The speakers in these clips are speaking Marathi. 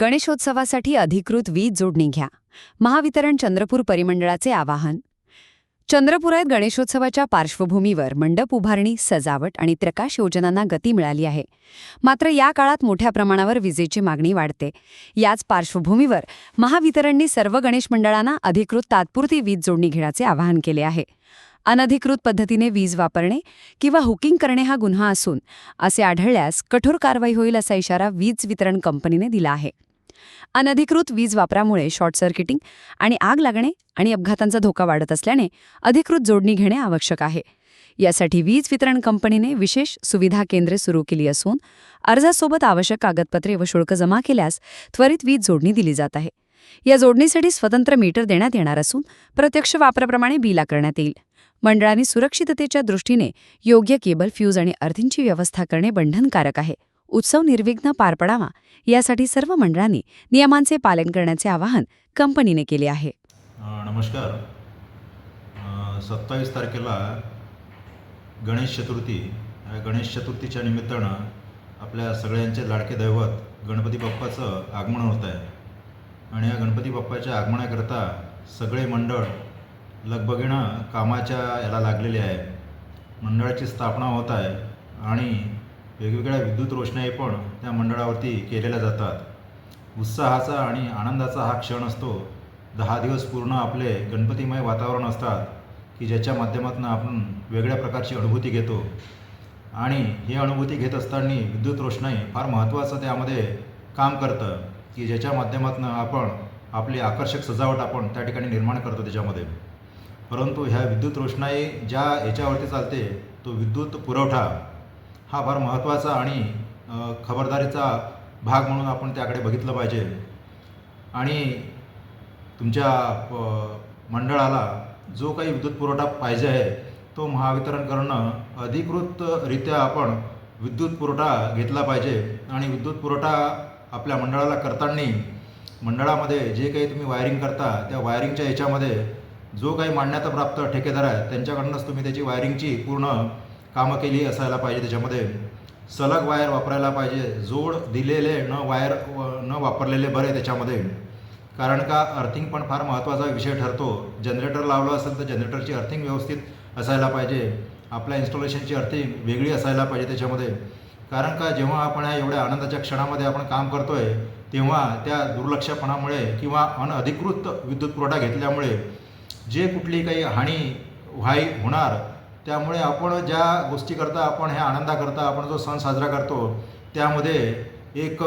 गणेशोत्सवासाठी अधिकृत वीज जोडणी घ्या. महावितरण चंद्रपूर परिमंडळाचे आवाहन. चंद्रपुरात गणेशोत्सवाच्या पार्श्वभूमीवर मंडप उभारणी सजावट आणि प्रकाश योजनांना गती मिळाली आहे. मात्र या काळात मोठ्या प्रमाणावर विजेची मागणी वाढते. याच पार्श्वभूमीवर महावितरणने सर्व गणेश मंडळांना अधिकृत तात्पुरती वीज जोडणी घेण्याचे आवाहन केले आहे. अनधिकृत पद्धतीने वीज वापरणे किंवा हुकिंग करणे हा गुन्हा असून असे आढळल्यास कठोर कारवाई होईल असा इशारा वीज वितरण कंपनीने दिला आहे. अनधिकृत वीज वापरामुळे शॉर्ट सर्किटिंग आणि आग लागणे आणि अपघातांचा धोका वाढत असल्याने अधिकृत जोडणी घेणे आवश्यक आहे. यासाठी वीज वितरण कंपनीने विशेष सुविधा केंद्रे सुरू केली असून अर्जासोबत आवश्यक कागदपत्रे व शुल्क जमा केल्यास त्वरित वीज जोडणी दिली जात आहे. या जोडणीसाठी स्वतंत्र मीटर देण्यात येणार असून प्रत्यक्ष वापराप्रमाणे बिल आकारण्यात येईल. मंडळांनी सुरक्षिततेच्या दृष्टीने योग्य केबल फ्यूज आणि अर्थींची व्यवस्था करणे बंधनकारक आहे. उत्सव निर्विघ्न पार पडावा यासाठी सर्व मंडळांनी नियमांचे पालन करण्याचे आवाहन कंपनीने केले आहे. नमस्कार. सत्तावीस तारखेला गणेश चतुर्थी गणेश चतुर्थीच्या निमित्तानं आपल्या सगळ्यांचे लाडके दैवत गणपती बाप्पाचं आगमन होत आहे. आणि या गणपती बाप्पाच्या आगमनाकरता सगळे मंडळ लगबगीनं कामाच्या याला लागलेले आहे. मंडळाची स्थापना होत आहे आणि वेगवेगळ्या विद्युत रोषणाई पण त्या मंडळावरती केलेल्या जातात. उत्साहाचा आणि आनंदाचा हा क्षण असतो. दहा दिवस पूर्ण आपले गणपतीमय वातावरण असतात की ज्याच्या माध्यमातून आपण वेगळ्या प्रकारची अनुभूती घेतो. आणि ही अनुभूती घेत असताना विद्युत रोषणाई फार महत्त्वाचं त्यामध्ये काम करतं की ज्याच्या माध्यमातून आपण आपली आकर्षक सजावट आपण त्या ठिकाणी निर्माण करतो त्याच्यामध्ये. परंतु ह्या विद्युत रोषणाई ज्या याच्यावरती चालते तो विद्युत पुरवठा हा फार महत्त्वाचा आणि खबरदारीचा भाग म्हणून आपण त्याकडे बघितलं पाहिजे. आणि तुमच्या प- मंडळाला जो काही विद्युत पुरवठा पाहिजे आहे तो महावितरण करणं अधिकृतरित्या आपण विद्युत पुरवठा घेतला पाहिजे. आणि विद्युत पुरवठा आपल्या मंडळाला करताना मंडळामध्ये जे काही तुम्ही वायरिंग करता त्या वायरिंगच्या याच्यामध्ये जो काही मान्यताप्राप्त ठेकेदार आहे त्यांच्याकडूनच तुम्ही त्याची वायरिंगची पूर्ण कामं केली असायला पाहिजे त्याच्यामध्ये. सलग वायर वापरायला पाहिजे. जोड दिलेले न वायर व- न वापरलेले बरे त्याच्यामध्ये. कारण का अर्थिंग पण फार महत्त्वाचा विषय ठरतो. जनरेटर लावलं असेल तर जनरेटरची अर्थिंग व्यवस्थित असायला पाहिजे. आपल्या इन्स्टॉलेशनची अर्थिंग वेगळी असायला पाहिजे त्याच्यामध्ये. कारण का जेव्हा आपण या एवढ्या आनंदाच्या क्षणामध्ये आपण काम करतो आहे तेव्हा त्या दुर्लक्षपणामुळे किंवा अनधिकृत विद्युत पुरवठा घेतल्यामुळे जे कुठली काही हानी व्हाई होणार त्यामुळे आपण ज्या गोष्टी करता आपण ह्या आनंदाकरता आपण जो सण साजरा करतो त्यामध्ये एक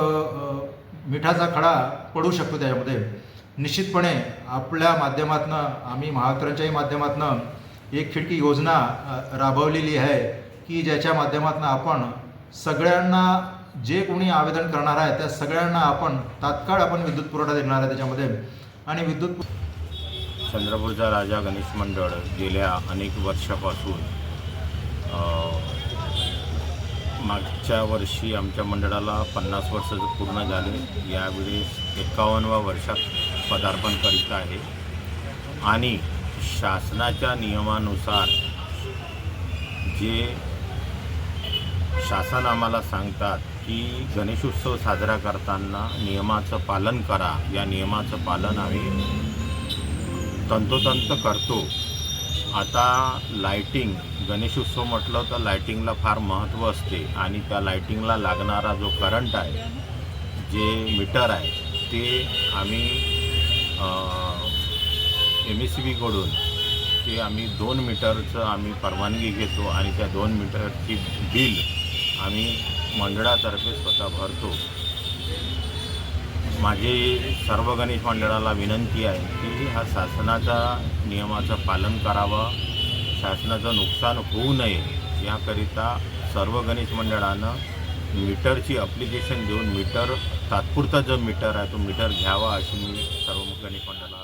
मिठाचा खडा पडू शकतो त्याच्यामध्ये निश्चितपणे आपल्या माध्यमातनं आम्ही महावितरणच्याही माध्यमातनं एक खिडकी योजना राबवलेली आहे की ज्याच्या माध्यमातून आपण सगळ्यांना जे कोणी आवेदन करणार आहे त्या सगळ्यांना आपण तात्काळ आपण विद्युत पुरवठा देणार आहे त्याच्यामध्ये. आणि विद्युत चंद्रपूरचा राजा गणेश मंडळ गेल्या अनेक वर्षापासून मागच्या वर्षी आमच्या मंडळाला पन्नास वर्ष पूर्ण झाले. यावेळेस एकावन्नव्या वर्षात पदार्पण करीत आहे. आणि शासनाच्या नियमानुसार जे शासन आम्हाला सांगतात की गणेशोत्सव साजरा करताना नियमाचं पालन करा. या नियमाचं पालन आम्ही तंतोतंत करतो. आता लायटिंग गणेशोत्सव म्हटलं तर लायटिंगला फार महत्त्व असते आणि त्या लायटिंगला लागणारा जो करंट आहे जे मीटर आहे ते आम्ही एम एस सी बीकडून ते आम्ही दोन मीटरचं आम्ही परवानगी घेतो आणि त्या दोन मीटरची बिल आम्ही मंडळातर्फे स्वतः भरतो. माझी सर्व गणेश मंडळाला विनंती आहे की हा शासनाचा नियमाचं पालन करावं. शासनाचं नुकसान होऊ नये याकरिता सर्व गणेश मंडळानं मीटरची अप्लिकेशन देऊन मीटर तात्पुरता जो मीटर आहे तो मीटर घ्यावा अशी मी सर्व गणेश मंडळाला